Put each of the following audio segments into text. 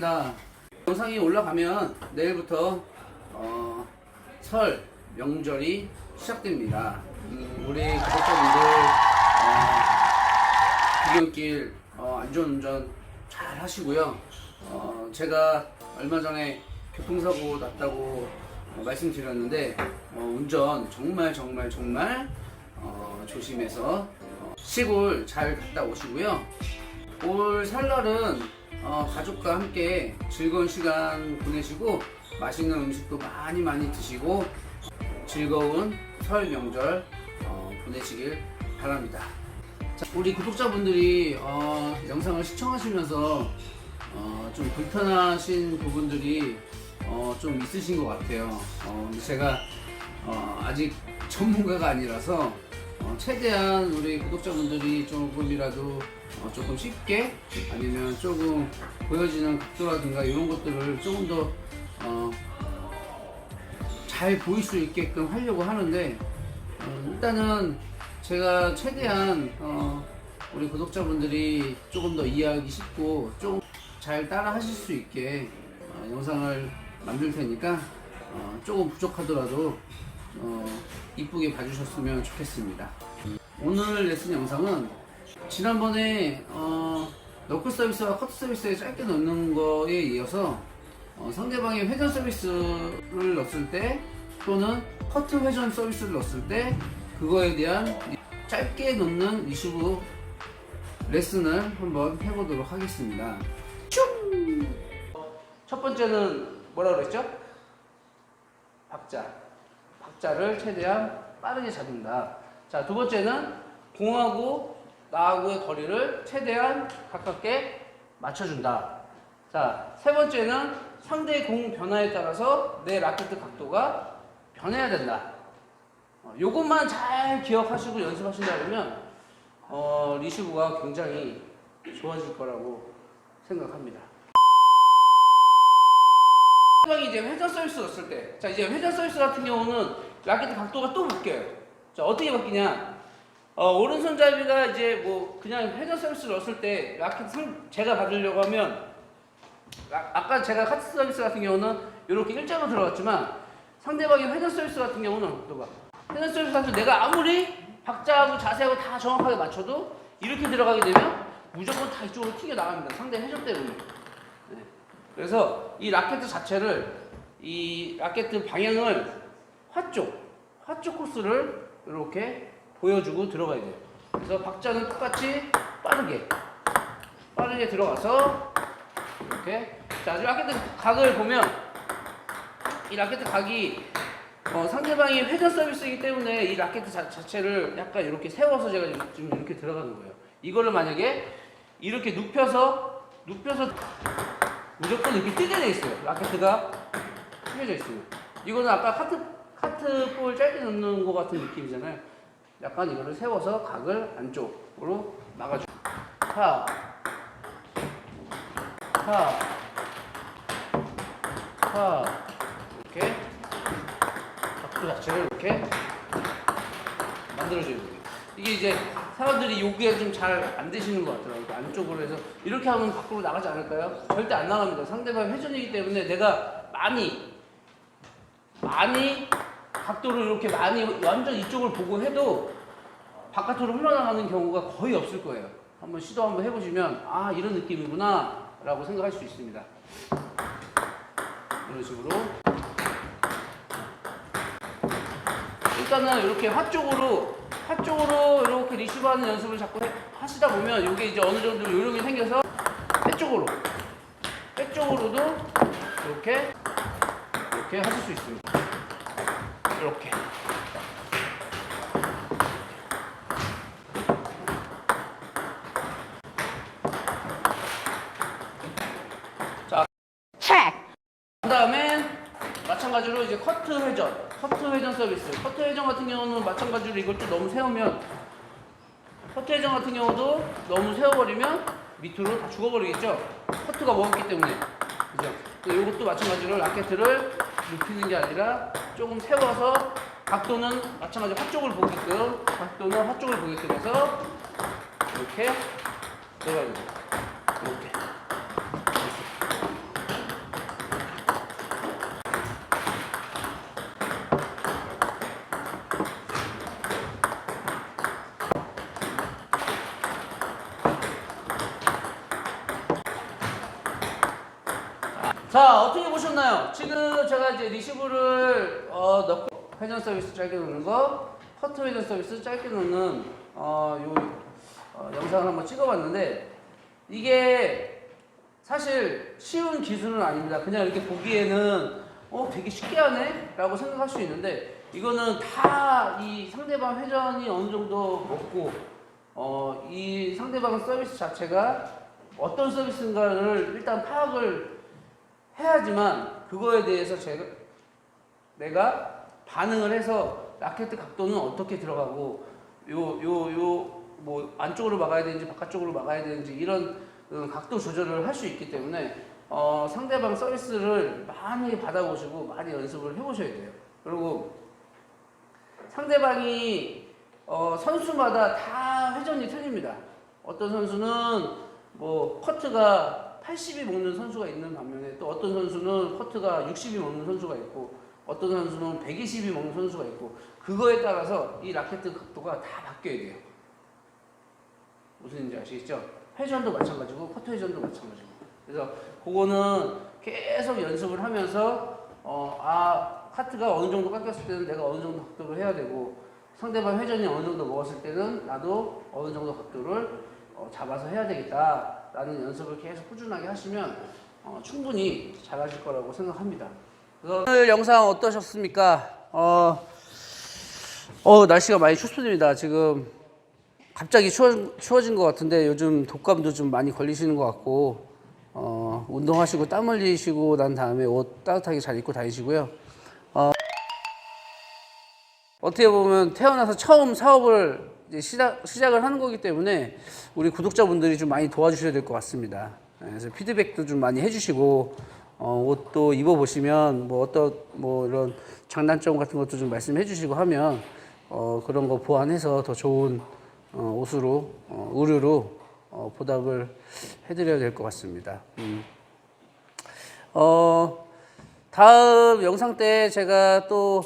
반갑습니다. 영상이 올라가면 내일부터 어, 설 명절이 시작됩니다. 음, 우리 구독자분들 어, 비경길 어, 안전운전 잘 하시고요. 어, 제가 얼마 전에 교통사고 났다고 어, 말씀드렸는데 어, 운전 정말 정말 정말 어, 조심해서 어, 시골 잘 갔다 오시고요. 올 설날은 어, 가족과 함께 즐거운 시간 보내시고 맛있는 음식도 많이 많이 드시고 즐거운 설 명절 어, 보내시길 바랍니다. 자, 우리 구독자분들이 어, 영상을 시청하시면서 어, 좀 불편하신 부분들이 어, 좀 있으신 것 같아요. 어, 제가 어, 아직 전문가가 아니라서 어, 최대한 우리 구독자분들이 조금이라도 어, 조금 쉽게 아니면 조금 보여지는 각도라든가 이런 것들을 조금 더 어, 잘 보일 수 있게끔 하려고 하는데 어, 일단은 제가 최대한 어, 우리 구독자분들이 조금 더 이해하기 쉽고 조금 잘 따라 하실 수 있게 어, 영상을 만들 테니까 어, 조금 부족하더라도 어, 이쁘게 봐주셨으면 좋겠습니다. 오늘 레슨 영상은 지난번에 어, 너클 서비스와 커트 서비스에 짧게 넣는 거에 이어서 어, 상대방의 회전 서비스를 넣었을 때 또는 커트 회전 서비스를 넣었을 때 그거에 대한 짧게 넣는 리시브 레슨을 한번 해보도록 하겠습니다. 슝! 첫 번째는 뭐라 그랬죠? 박자. 박자를 최대한 빠르게 잡는다. 자, 두 번째는 공하고 나하고의 거리를 최대한 가깝게 맞춰준다. 자, 세 번째는 상대의 공 변화에 따라서 내 라켓 각도가 변해야 된다. 어, 요것만 잘 기억하시고 연습하신다면 어, 리시브가 굉장히 좋아질 거라고 생각합니다. 상대방이 이제 회전 서비스 넣었을 때, 자 이제 회전 서비스 같은 경우는 라켓 각도가 또 바뀌어요. 자 어떻게 바뀌냐? 어, 오른손잡이가 이제 뭐 그냥 회전 서비스 넣었을 때 라켓 상 제가 받으려고 하면 아, 아까 제가 카트 서비스 같은 경우는 이렇게 일자로 들어갔지만 상대방이 회전 서비스 같은 경우는 또 봐. 회전 서비스 같은 내가 아무리 박자하고 자세하고 다 정확하게 맞춰도 이렇게 들어가게 되면 무조건 다 이쪽으로 튀겨 나갑니다. 상대 회전 때문에. 네. 그래서 이 라켓 자체를 이 라켓 방향을 화쪽, 화쪽 코스를 이렇게 보여주고 들어가야 돼요. 그래서 박자는 똑같이 빠르게, 빠르게 들어가서 이렇게 자, 이 라켓 각을 보면 이 라켓 각이 어, 상대방이 회전 서비스이기 때문에 이 라켓 자, 자체를 약간 이렇게 세워서 제가 지금 이렇게 들어가는 거예요. 이거를 만약에 이렇게 눕혀서 눕혀서 무조건 이렇게 돼 있어요. 라켓가 휘어져 있으면. 이거는 아까 카트 카트 볼 짧게 넣는 것 같은 느낌이잖아요. 약간 이거를 세워서 각을 안쪽으로 막아줘. 타, 타, 타 이렇게 각도 자체를 이렇게 만들어줘야 돼요. 이게 이제 사람들이 요구가 좀 잘 안 되시는 것 같더라고요. 그 안쪽으로 해서 이렇게 하면 밖으로 나가지 않을까요? 절대 안 나갑니다. 상대방 회전이기 때문에 내가 많이 많이 각도를 이렇게 많이 완전 이쪽을 보고 해도 바깥으로 흘러나가는 경우가 거의 없을 거예요. 한번 시도 한번 해보시면 아 이런 느낌이구나 라고 생각할 수 있습니다. 이런 식으로 일단은 이렇게 화 쪽으로 화 쪽으로 이렇게 리시브하는 연습을 자꾸 해- 하시다 보면 이게 이제 어느 정도 요령이 생겨서 빼쪽으로 빼쪽으로도 이렇게 이렇게 하실 수 있습니다. 이렇게 그 다음에 마찬가지로 이제 커트 회전, 커트 회전 서비스. 커트 회전 같은 경우는 마찬가지로 이것도 너무 세우면 커트 회전 같은 경우도 너무 세워버리면 밑으로 다 죽어버리겠죠. 커트가 먹었기 때문에. 그죠? 이것도 마찬가지로 라켓을 눕히는 게 아니라 조금 세워서 각도는 마찬가지로 화쪽을 보게끔 각도는 화쪽을 보게끔 해서 이렇게 내려가 이렇게. 자 어떻게 보셨나요? 지금 제가 이제 리시브를 회전 서비스 짧게 놓는 거, 커트 회전 서비스 짧게 놓는 어, 요 어, 영상을 한번 찍어봤는데 이게 사실 쉬운 기술은 아닙니다. 그냥 이렇게 보기에는 어 되게 쉽게 하네 라고 생각할 수 있는데 이거는 다 이 상대방 회전이 어느 정도 먹고 어 이 상대방 서비스 자체가 어떤 서비스인가를 일단 파악을 해야지만 그거에 대해서 제가 내가 반응을 해서 라켓 각도는 어떻게 들어가고 요 요 요 뭐 안쪽으로 막아야 되는지 바깥쪽으로 막아야 되는지 이런 어, 각도 조절을 할 수 있기 때문에 어, 상대방 서비스를 많이 받아보시고 많이 연습을 해보셔야 돼요. 그리고 상대방이 어, 선수마다 다 회전이 틀립니다. 어떤 선수는 뭐 커트가 80이 먹는 선수가 있는 반면에 또 어떤 선수는 커트가 60이 먹는 선수가 있고 어떤 선수는 120이 먹는 선수가 있고 그거에 따라서 이 라켓 각도가 다 바뀌어야 돼요. 무슨 얘기인지 아시겠죠? 회전도 마찬가지고 커트 회전도 마찬가지고 그래서 그거는 계속 연습을 하면서 어, 아 카트가 어느 정도 깎였을 때는 내가 어느 정도 각도를 해야 되고 상대방 회전이 어느 정도 먹었을 때는 나도 어느 정도 각도를 어, 잡아서 해야 되겠다라는 연습을 계속 꾸준하게 하시면 어, 충분히 잘하실 거라고 생각합니다. 오늘 영상 어떠셨습니까? 어, 어 날씨가 많이 춥습니다. 지금 갑자기 추워, 추워진 것 같은데 요즘 독감도 좀 많이 걸리시는 것 같고 어, 운동하시고 땀 흘리시고 난 다음에 옷 따뜻하게 잘 입고 다니시고요. 어, 어떻게 보면 태어나서 처음 사업을 시작, 시작을 하는 거기 때문에 우리 구독자분들이 좀 많이 도와주셔야 될 것 같습니다. 예, 그래서 피드백도 좀 많이 해주시고 어, 옷도 입어보시면 뭐 어떤 뭐 이런 장단점 같은 것도 좀 말씀해 주시고 하면 어, 그런 거 보완해서 더 좋은 어, 옷으로 어, 의류로 어, 보답을 해드려야 될 것 같습니다. 음. 어, 다음 영상 때 제가 또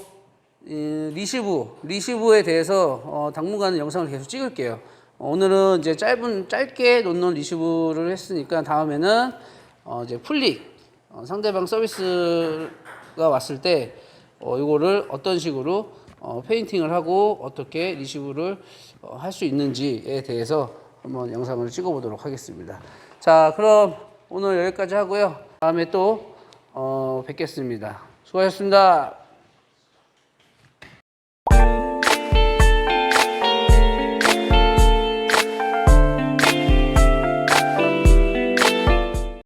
이, 리시브 리시브에 대해서 어, 당분간은 영상을 계속 찍을게요. 어, 오늘은 이제 짧은 짧게 놓는 리시브를 했으니까 다음에는 어, 이제 풀릭 어, 상대방 서비스가 왔을 때 어, 이거를 어떤 식으로 어, 페인팅을 하고 어떻게 리시브를 어, 할 수 있는지에 대해서 한번 영상을 찍어보도록 하겠습니다. 자, 그럼 오늘 여기까지 하고요. 다음에 또 어, 뵙겠습니다. 수고하셨습니다.